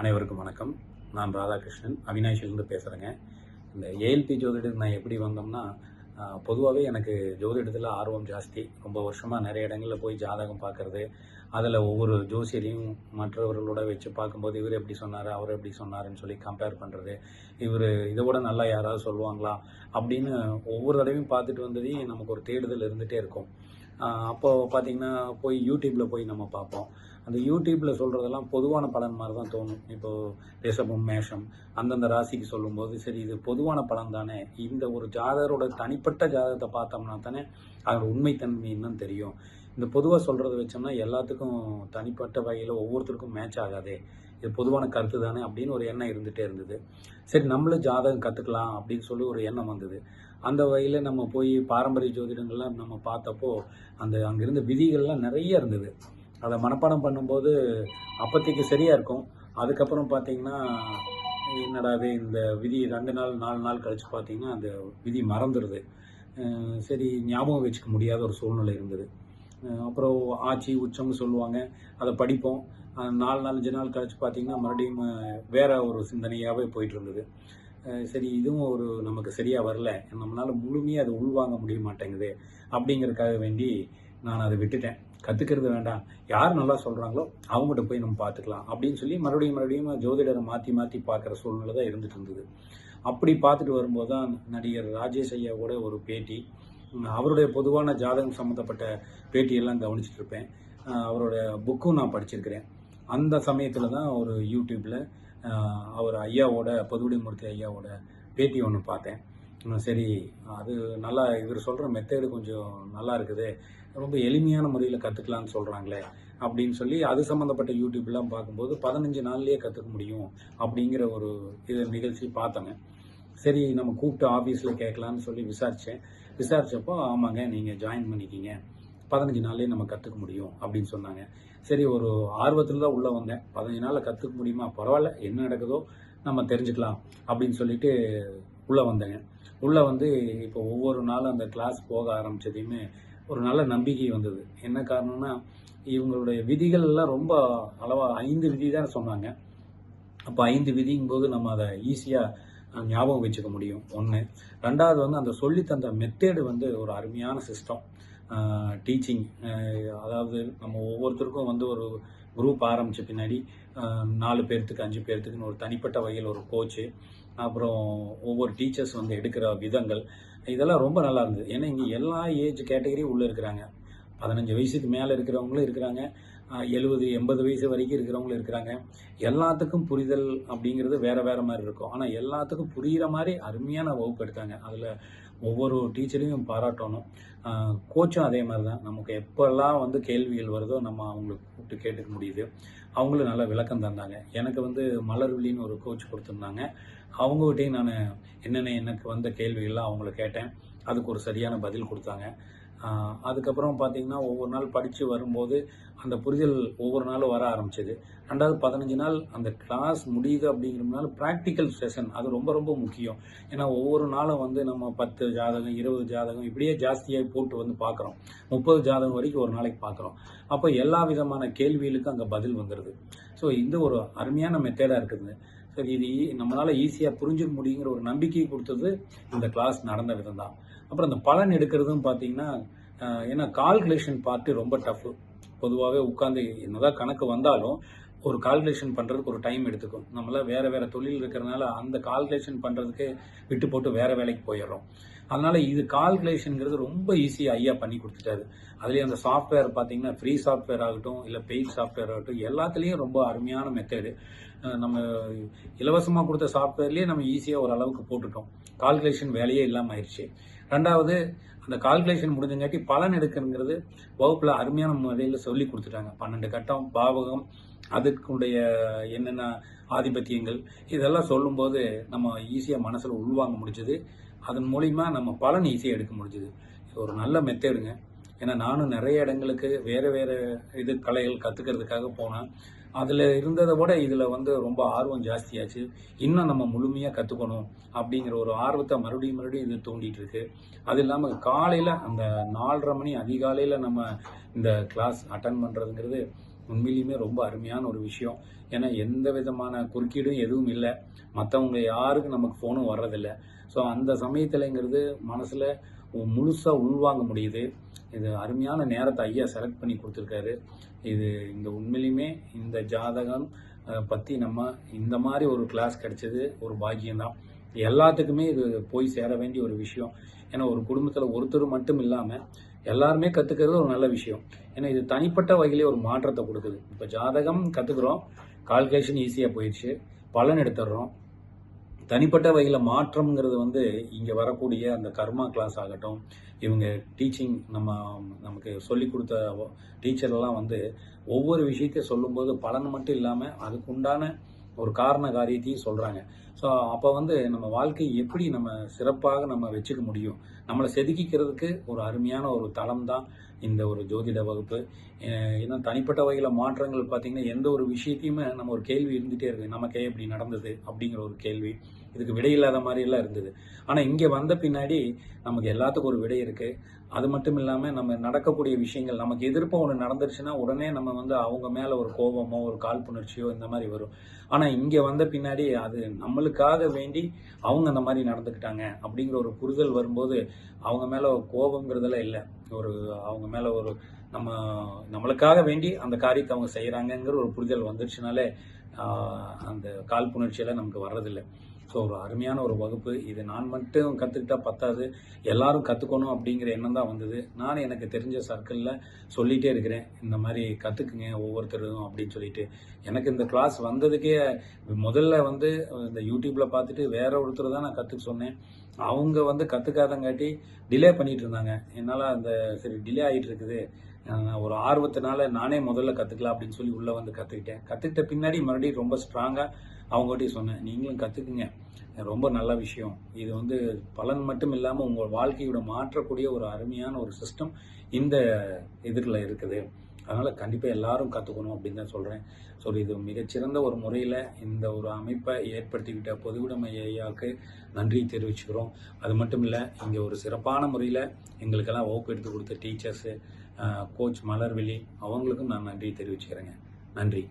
அனைவருக்கும் வணக்கம். நான் ராதாகிருஷ்ணன். அவினாஷிலிருந்து பேசுகிறேங்க இந்த ஏஎல்பி ஜோதிடத்துக்கு நான் எப்படி வந்தோம்னா பொதுவாகவே எனக்கு ஜோதிடத்தில் ஆர்வம் ஜாஸ்தி. ரொம்ப வருஷமாக நிறைய இடங்களில் போய் ஜாதகம் பார்க்குறது அதில் ஒவ்வொரு ஜோசியரையும் மற்றவர்களோட வச்சு பார்க்கும்போது இவர் எப்படி சொன்னார் அவர் எப்படி சொன்னாருன்னு சொல்லி கம்பேர் பண்ணுறது இவர் இதை விட நல்லா யாராவது சொல்லுவாங்களா அப்படின்னு ஒவ்வொரு தடவையும் பார்த்துட்டு வந்ததே நமக்கு ஒரு தேடுதல் இருந்துகிட்டே இருக்கும். அப்போ பார்த்தீங்கன்னா போய் யூடியூப்பில் போய் நம்ம பார்ப்போம். அந்த யூடியூப்பில் சொல்கிறதெல்லாம் பொதுவான பலன் மாதிரி தான் தோணும். இப்போது ரிஷபம் மேஷம் அந்தந்த ராசிக்கு சொல்லும்போது சரி இது பொதுவான பலன் தானே. இந்த ஒரு ஜாதகரோட தனிப்பட்ட ஜாதகத்தை பார்த்தோம்னா தானே அதோட உண்மைத்தன்மை என்னன்னு தெரியும். இந்த பொதுவாக சொல்கிறத வச்சோம்னா எல்லாத்துக்கும் தனிப்பட்ட வகையில் ஒவ்வொருத்தருக்கும் மேட்ச் ஆகாதே. இது பொதுவான கருத்து தானே அப்படின்னு ஒரு எண்ணம் இருந்துகிட்டே இருந்தது. சரி நம்மளும் ஜாதகம் கற்றுக்கலாம் அப்படின்னு சொல்லி ஒரு எண்ணம் வந்தது. அந்த வகையில் நம்ம போய் பாரம்பரிய ஜோதிடங்கள்லாம் நம்ம பார்த்தப்போ அந்த அங்கிருந்த விதிகள்லாம் நிறைய இருந்தது. அதை மனப்பாடம் பண்ணும்போது அப்போதைக்கு சரியாக இருக்கும். அதுக்கப்புறம் பார்த்தீங்கன்னா என்னடா இது இந்த விதி ரெண்டு நாள் நாலு நாள் கழித்து பார்த்தீங்கன்னா அந்த விதி மறந்துடுது சரி ஞாபகம் வச்சுக்க முடியாத ஒரு சூழ்நிலை இருந்தது. அப்புறம் ஆட்சி உச்சம்னு சொல்லுவாங்க. அதை படிப்போம். நாலு நாலஞ்சு நாள் கழித்து பார்த்தீங்கன்னா மறுபடியும் வேற ஒரு சிந்தனையாகவே போயிட்டு இருந்தது. சரி இதுவும் ஒரு நமக்கு சரியாக வரல. நம்மளால் முழுமையாக அதை உள்வாங்க முடிய மாட்டேங்குது அப்படிங்கிறதுக்காக வேண்டி நான் அதை விட்டுட்டேன். கற்றுக்கிறது வேண்டாம். யார் நல்லா சொல்கிறாங்களோ அவங்ககிட்ட போய் நம்ம பார்த்துக்கலாம் அப்படின்னு சொல்லி மறுபடியும் மறுபடியும் ஜோதிடரை மாற்றி மாற்றி பார்க்குற சூழ்நிலை தான் இருந்துட்டு இருந்தது. அப்படி பார்த்துட்டு வரும்போது தான் நடிகர் ராஜேஷ் ஐயா கூட ஒரு பேட்டி அவருடைய பொதுவான ஜாதகம் சம்மந்தப்பட்ட பேட்டியெல்லாம் கவனிச்சிட்டு இருப்பேன். அவரோட புக்கும் நான் படிச்சிருக்கிறேன். அந்த சமயத்தில் தான் ஒரு யூடியூப்பில் அவர் ஐயாவோட பொதுவுடைமூர்த்தி ஐயாவோட பேட்டி ஒன்று பார்த்தேன். சரி அது நல்லா இவர் சொல்கிற மெத்தேடு கொஞ்சம் நல்லா இருக்குது. ரொம்ப எளிமையான முறையில் கற்றுக்கலான்னு சொல்கிறாங்களே அப்படின்னு சொல்லி அது சம்மந்தப்பட்ட யூடியூப்லாம் பார்க்கும்போது பதினஞ்சு நாள்லேயே கற்றுக்க முடியும் அப்படிங்கிற ஒரு இது நிகழ்ச்சி பார்த்தேங்க சரி நம்ம கூப்பிட்டு ஆஃபீஸில் கேட்கலான்னு சொல்லி விசாரித்தேன் விசாரித்தப்போ ஆமாங்க நீங்கள் ஜாயின் பண்ணிக்கிங்க. பதினஞ்சு நாள்லேயே நம்ம கற்றுக்க முடியும் அப்படின்னு சொன்னாங்க. சரி ஒரு ஆர்வத்தில் தான் உள்ளே வந்தேன். பதினஞ்சு நாளில் கற்றுக்க முடியுமா? பரவாயில்ல. என்ன நடக்குதோ நம்ம தெரிஞ்சுக்கலாம் அப்படின்னு சொல்லிட்டு உள்ளே வந்தேங்க. உள்ளே வந்து இப்போ ஒவ்வொரு நாளும் அந்த கிளாஸ் போக ஆரம்பித்ததையுமே ஒரு நல்ல நம்பிக்கை வந்தது. என்ன காரணம்னா இவங்களுடைய விதிகள் எல்லாம் ரொம்ப அளவாக ஐந்து விதி தான் சொன்னாங்க. அப்போ ஐந்து விதிங்கும் போது நம்ம அதை ஈஸியாக ஞாபகம் வச்சுக்க முடியும். ஒன்று ரெண்டாவது வந்து அந்த சொல்லி தந்த மெத்தேடு வந்து ஒரு அருமையான சிஸ்டம் டீச்சிங் அதாவது நம்ம ஒவ்வொருத்தருக்கும் வந்து ஒரு குரூப் ஆரம்பித்த பின்னாடி நாலு பேர்த்துக்கு அஞ்சு பேர்த்துக்குன்னு ஒரு தனிப்பட்ட வகையில் ஒரு கோச்சு அப்புறம் ஒவ்வொரு டீச்சர்ஸ் வந்து எடுக்கிற விதங்கள். இதெல்லாம் ரொம்ப நல்லா இருந்தது. ஏன்னா இங்கே எல்லா ஏஜ் கேட்டகரியும் உள்ளே இருக்கிறாங்க. பதினஞ்சு வயசுக்கு மேலே இருக்கிறவங்களும் இருக்கிறாங்க. எழுபது எண்பது வயசு வரைக்கும் இருக்கிறவங்களும் இருக்கிறாங்க. எல்லாத்துக்கும் புரிதல் அப்படிங்கிறது வேறு வேறு மாதிரி இருக்கும். ஆனால் எல்லாத்துக்கும் புரிகிற மாதிரி அருமையான வகுப்பு எடுத்தாங்க. அதில் ஒவ்வொரு டீச்சரையும் பாராட்டணும். கோச்சும் அதே மாதிரி தான் நமக்கு எப்போல்லாம் வந்து கேள்விகள் வருதோ நம்ம அவங்களுக்கு கூப்பிட்டு கேட்டுக்க முடியுது. அவங்களும் நல்ல விளக்கம் தந்தாங்க. எனக்கு வந்து மலர்விழின்னு ஒரு கோச் கொடுத்துருந்தாங்க. அவங்ககிட்டையும் நான் என்னென்ன எனக்கு வந்த கேள்விகள்லாம் அவங்கள கேட்டேன். அதுக்கு ஒரு சரியான பதில் கொடுத்தாங்க. அதுக்கப்புறம் பார்த்தீங்கன்னா ஒவ்வொரு நாள் படித்து வரும்போது அந்த புரிதல் ஒவ்வொரு நாளும் வர ஆரம்பிச்சது. ரெண்டாவது பதினஞ்சு நாள் அந்த கிளாஸ் முடியுது அப்படிங்கிறதுனால ப்ராக்டிக்கல் செஷன் அது ரொம்ப ரொம்ப முக்கியம். ஏன்னா ஒவ்வொரு நாளும் வந்து நம்ம பத்து ஜாதகம் இருபது ஜாதகம் இப்படியே ஜாஸ்தியாக போட்டு வந்து பார்க்குறோம் முப்பது ஜாதகம் வரைக்கும் ஒரு நாளைக்கு பார்க்குறோம் அப்போ எல்லா விதமான கேள்விகளுக்கும் அங்கே பதில் வந்துடுது ஸோ இந்த ஒரு அருமையான மெத்தேடாக இருக்குதுங்க சரி இது நம்மளால் ஈஸியாக புரிஞ்சுக்க முடியுங்கிற ஒரு நம்பிக்கையை கொடுத்தது இந்த கிளாஸ் நடந்த விதம் தான் அப்புறம் இந்த பலன் எடுக்கிறதும் பார்த்தீங்கன்னா ஏன்னா கால்குலேஷன் பார்த்து ரொம்ப டஃப்பு பொதுவாகவே உட்காந்து என்னதான் கணக்கு வந்தாலும் ஒரு கால்குலேஷன் பண்ணுறதுக்கு ஒரு டைம் எடுத்துக்கும். நம்மளாம் வேறு வேறு தொழில் இருக்கிறதுனால அந்த கால்குலேஷன் பண்ணுறதுக்கு விட்டு போட்டு வேறு வேலைக்கு போயிடுறோம். அதனால் இது கால்குலேஷனுங்கிறது ரொம்ப ஈஸியாக ஐயா பண்ணி கொடுத்துட்டாரு. அதுலேயும் அந்த சாஃப்ட்வேர் பார்த்தீங்கன்னா ஃப்ரீ சாஃப்ட்வேர் ஆகட்டும் இல்லை பெய்ட் சாஃப்ட்வேர் ஆகட்டும் எல்லாத்துலேயும் ரொம்ப அருமையான மெத்தேடு நம்ம இலவசமாக கொடுத்த சாஃப்ட்வேர்லேயே நம்ம ஈஸியாக ஓரளவுக்கு போட்டுட்டோம் கால்குலேஷன் வேலையே இல்லாமல் ஆயிடுச்சு. ரெண்டாவது அந்த கால்குலேஷன் முடிஞ்சங்காட்டி பலன் எடுக்கணுங்கிறது வகுப்பில் அருமையான முறையில் சொல்லி கொடுத்துட்டாங்க. பன்னெண்டு கட்டம் பாவகம் அதுக்குடைய என்னென்ன ஆதிபத்தியங்கள் இதெல்லாம் சொல்லும்போது நம்ம ஈஸியாக மனசில் உள்வாங்க முடிஞ்சது. அதன் மூலிமா நம்ம பலன் ஈஸியாக எடுக்க முடிஞ்சது. இது ஒரு நல்ல மெத்தேடுங்க ஏன்னா நானும் நிறைய இடங்களுக்கு வேறு வேறு இது கலைகள் கற்றுக்கிறதுக்காக போனேன். அதில் இருந்ததை விட இதில் வந்து ரொம்ப ஆர்வம் ஜாஸ்தியாச்சு. இன்னும் நம்ம முழுமையாக கற்றுக்கணும் அப்படிங்கிற ஒரு ஆர்வத்தை மறுபடியும் மறுபடியும் இது தூண்டிகிட்டு இருக்கு. அது இல்லாமல் காலையில் அந்த நாலரை மணி அதிகாலையில் நம்ம இந்த கிளாஸ் அட்டன் பண்ணுறதுங்கிறது உண்மையிலுமே ரொம்ப அருமையான ஒரு விஷயம். ஏன்னா எந்த விதமான குறுக்கீடும் எதுவும் இல்லை. மற்றவங்க யாருக்கும் நமக்கு ஃபோனும் வர்றதில்ல. ஸோ அந்த சமயத்துலங்கிறது மனசில் முழுசாக உள்வாங்க முடியுது. இது அருமையான நேரத்தை ஐயா செலக்ட் பண்ணி கொடுத்துருக்காரு. இது இந்த உண்மையிலுமே இந்த ஜாதகம் பற்றி நம்ம இந்த மாதிரி ஒரு கிளாஸ் கிடைச்சது ஒரு பாக்கியம்தான். எல்லாத்துக்குமே இது போய் சேர வேண்டிய ஒரு விஷயம். ஏன்னா ஒரு குடும்பத்தில் ஒருத்தர் மட்டும் இல்லாமல் எல்லாருமே கற்றுக்கிறது ஒரு நல்ல விஷயம். ஏன்னா இது தனிப்பட்ட வகையிலே ஒரு மாற்றத்தை கொடுக்குது. இப்போ ஜாதகம் கற்றுக்குறோம் கால்குலேஷன் ஈஸியாக போயிடுச்சு. பலன் எடுத்துடுறோம். தனிப்பட்ட வகையில் மாற்றம்ங்கிறது வந்து இங்கே வரக்கூடிய அந்த கர்மா கிளாஸ் ஆகட்டும் இவங்க டீச்சிங் நம்ம நமக்கு சொல்லி கொடுத்த டீச்சர்லாம் வந்து ஒவ்வொரு விஷயத்தையும் சொல்லும்போது பலன் மட்டும் இல்லாமல் அதுக்கு உண்டான ஒரு காரண காரியத்தையும் சொல்கிறாங்க ஸோ அப்போ வந்து நம்ம வாழ்க்கையை எப்படி நம்ம சிறப்பாக நம்ம வச்சுக்க முடியும்? நம்மளை செதுக்கிக்கிறதுக்கு ஒரு அருமையான ஒரு தளம் தான் இந்த ஒரு ஜோதிட வகுப்பு. ஏன்னா தனிப்பட்ட வகையில் மாற்றங்கள் பார்த்திங்கன்னா எந்த ஒரு விஷயத்தையுமே நம்ம ஒரு கேள்வி இருந்துகிட்டே இருக்குது நமக்கே இப்படி நடந்தது அப்படிங்கிற ஒரு கேள்வி. இதுக்கு விடை இல்லாத மாதிரியெல்லாம் இருந்தது. ஆனால் இங்கே வந்த பின்னாடி நமக்கு எல்லாத்துக்கும் ஒரு விடை இருக்குது அது மட்டும் இல்லாமல் நம்ம நடக்கக்கூடிய விஷயங்கள் நமக்கு எதிர்ப்பு ஒன்று நடந்துருச்சுன்னா உடனே நம்ம வந்து அவங்க மேலே ஒரு கோபமோ ஒரு காழ்ப்புணர்ச்சியோ இந்த மாதிரி வரும். ஆனால் இங்கே வந்த பின்னாடி அது நம்மளுக்காக வேண்டி அவங்க அந்த மாதிரி நடந்துக்கிட்டாங்க அப்படிங்கிற ஒரு புரிதல் வரும்போது அவங்க மேலே ஒரு கோபங்கிறதெல்லாம் இல்லை. ஒரு அவங்க மேலே ஒரு நம்ம நம்மளுக்காக வேண்டி அந்த காரியத்தை அவங்க செய்கிறாங்கங்கிற ஒரு புரிதல் வந்துருச்சுனாலே அந்த காழ்ப்புணர்ச்சியெல்லாம் நமக்கு வர்றதில்லை. ஸோ ஒரு அருமையான ஒரு வகுப்பு. இது நான் மட்டும் கற்றுக்கிட்டா பத்தாது. எல்லாரும் கற்றுக்கணும் அப்படிங்கிற எண்ணம் தான் வந்தது. நான் எனக்கு தெரிஞ்ச சர்க்கிளில் சொல்லிகிட்டே இருக்கிறேன். இந்த மாதிரி கற்றுக்குங்க ஒவ்வொருத்தரும் அப்படின்னு சொல்லிட்டு. எனக்கு இந்த கிளாஸ் வந்ததுக்கே முதல்ல வந்து இந்த யூடியூப்பில் பார்த்துட்டு வேற ஒருத்தர் தான் நான் கற்றுக்க சொன்னேன். அவங்க வந்து கற்றுக்காதங்காட்டி டிலே பண்ணிகிட்டு இருந்தாங்க. என்னால் அந்த சரி டிலே ஆகிட்டு இருக்குது. ஒரு ஆர்வத்தினால நானே முதல்ல கற்றுக்கலாம் அப்படின்னு சொல்லி உள்ளே வந்து கற்றுக்கிட்டேன் கற்றுக்கிட்ட பின்னாடி மறுபடியும் ரொம்ப ஸ்ட்ராங்காக அவங்ககிட்டயும் சொன்னேன் நீங்களும் கற்றுக்குங்க ரொம்ப நல்ல விஷயம். இது வந்து பலன் மட்டும் இல்லாமல் உங்கள் வாழ்க்கையோட மாற்றக்கூடிய ஒரு அருமையான ஒரு சிஸ்டம் இந்த இதில் இருக்குது. அதனால் கண்டிப்பாக எல்லாரும் கற்றுக்கணும் அப்படின்னு தான் சொல்கிறேன் ஸோ இது மிகச்சிறந்த ஒரு முறையில் இந்த ஒரு அமைப்பை ஏற்படுத்திக்கிட்ட பொதுவுடைமை ஐயாவுக்கு நன்றி தெரிவிச்சுக்கிறோம். அது மட்டும் இல்லை இங்கே ஒரு சிறப்பான முறையில் எங்களுக்கெல்லாம் வகுப்பு எடுத்து கொடுத்த டீச்சர்ஸு கோச் மலர்விழி அவங்களுக்கும் நான் நன்றி தெரிவிச்சுக்கிறேங்க. நன்றி.